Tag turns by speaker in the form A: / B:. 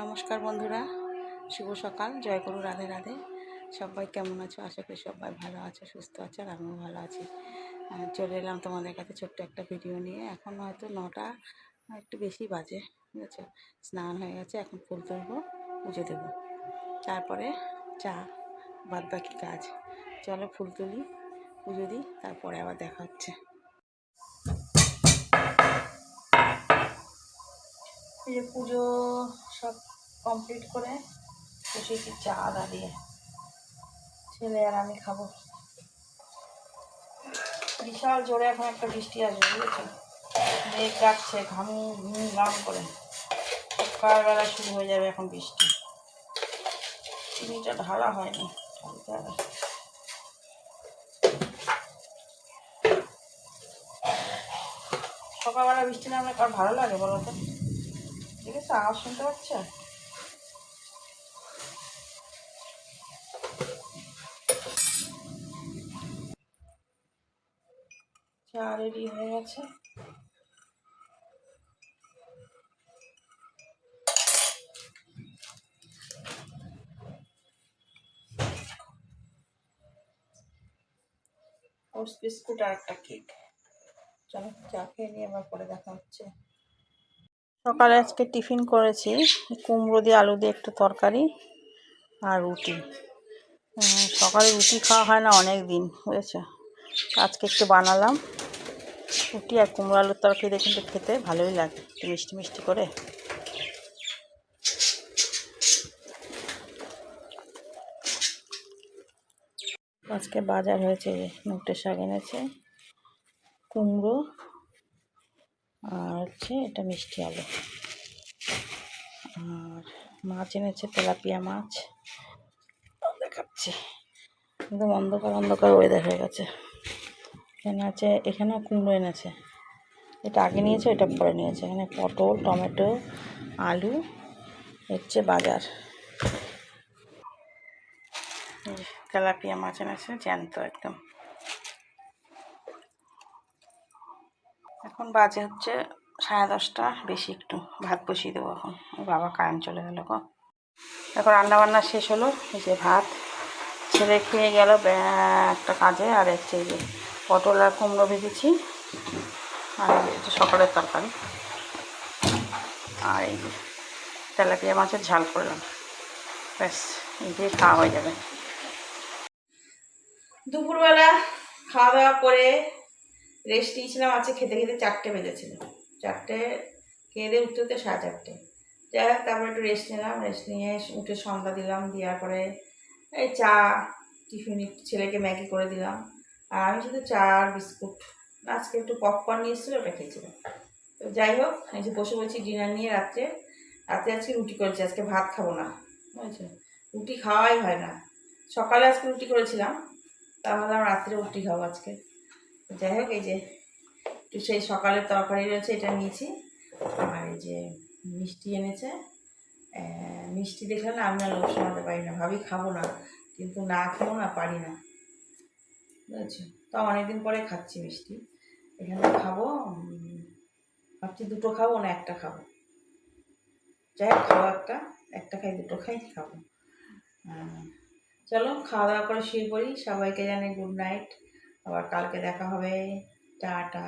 A: নমস্কার বন্ধুরা, শুভ সকাল, জয় গুরু রাধে রাধে। সবাই কেমন আছো? আশা করি সবাই ভালো আছো, সুস্থ আছো, আর আমিও ভালো আছি। চলে এলাম তোমাদের কাছে ছোট্ট একটা ভিডিও নিয়ে। এখন হয়তো নটা, একটু বেশি বাজে, ঠিক আছে? স্নান হয়ে গেছে, এখন ফুল তুলবো, পুজো দেবো। তারপরে চা বাদ বাকি কাজ। চলো ফুল তুলি, পুজো দিই, তারপরে আবার দেখা হচ্ছে। পুজো সব কমপ্লিট করে বসেছি চা দাঁড়িয়ে ছেলে আর আমি খাব। বিশাল জোরে এখন একটা বৃষ্টি আসবে, বুঝেছ? মেঘ ডাকছে, ঘাম, ঘুম, ঘাম করে। সকালবেলা শুরু হয়ে যাবে এখন বৃষ্টি? চিনিটা ঢালা হয়নি সকালবেলা বৃষ্টি নামলে কার ভালো লাগে বলো তো? ঠিক আছে আওয়াজ শুনতে পাচ্ছ চা রেডি হয়ে গেছে। ওটস বিস্কুট আর একটা কেক। চলো চা খেয়ে নিয়ে আবার পরে দেখা হচ্ছে। সকালে আজকে টিফিন করেছি, কুমড়ো দিয়ে আলু দিয়ে একটু তরকারি আর রুটি। সকালে রুটি খাওয়া হয় না অনেক দিন, বুঝেছ? আজকে একটু বানালাম রুটি আর কুমড়ো আলুর তরকারি দিয়ে কিন্তু খেতে ভালোই লাগে মিষ্টি মিষ্টি করে। আজকে বাজার হয়েছে নোটে শাক এনেছে, কুমড়ো আর হচ্ছে এটা মিষ্টি আলু। আর মাছ এনেছে তেলাপিয়া মাছ। দেখাচ্ছি। একদম অন্ধকার অন্ধকার ওয়েদার হয়ে গেছে। এখানে আছে, এখানেও কুমড়ো এনেছে। এটা আগে নিয়েছে, এটা পরে নিয়েছে। এখানে পটল, টমেটো, আলু হচ্ছে বাজার। তেলাপিয়া মাছ এনেছে, জ্যান্ত একদম। এখন বাজে হচ্ছে সাড়ে দশটা, বেশি একটু ভাত বসিয়ে দেবো এখন। বাবা কারেন্ট চলে গেল গো। এখন রান্না বান্না শেষ হলো, এই যে ভাত। ছেলে খেয়ে গেল একটা কাজে, আর হচ্ছে এই যে পটল আর কুমড়ো ভেজেছি। আর সকালের তরকারি। আর এই যে তেলাপিয়া মাছের ঝাল করলাম। ব্যাস, এই দিয়ে খাওয়া হয়ে যাবে। দুপুরবেলা খাওয়া দাওয়া করে রেস্ট নিয়েছিলাম আজকে খেতে খেতে চারটে বেজেছিল। চারটে খেয়ে উঠতে উঠতে সাড়ে চারটে। যাই হোক, তারপরে একটু রেস্ট নিলাম, রেস্ট নিয়ে উঠে সন্ধ্যা দিলাম, দেওয়ার পরে এই চা, টিফিন ছেলেকে ম্যাগি করে দিলাম। আর আমি শুধু চা আর বিস্কুট। আজকে একটু পপকর্ন নিয়ে এসেছিল ওটা খেয়েছিলাম। তো যাই হোক এই যে বসে বসে ডিনার নিয়ে রাত্রে রাতে আজকে রুটি করেছি, আজকে ভাত খাব না, বুঝেছ? রুটি খাওয়াই হয় না। সকালে আজকে রুটি করেছিলাম তা ভাবলাম রাত্রে রুটি খাব আজকে। যাই হোক, এই যে একটু সেই সকালের তরকারি রয়েছে, এটা নিয়েছি। আর এই যে মিষ্টি এনেছে। মিষ্টি দেখলে না আমি আর সামলাতে পারি না, ভাবি খাব না, কিন্তু না খেয়েও না পারি না। বুঝেছ? তো অনেকদিন পরে খাচ্ছি মিষ্টি। এখানে খাব ভাবছি দুটো খাব না একটা খাব। যাই হোক, খাব একটা একটা খাই, দুটো খাই, খাব। চলো, খাওয়া দাওয়া করে শুয়ে পড়ি। সবাইকে জানে গুড নাইট আবার কালকে দেখা হবে টাটা।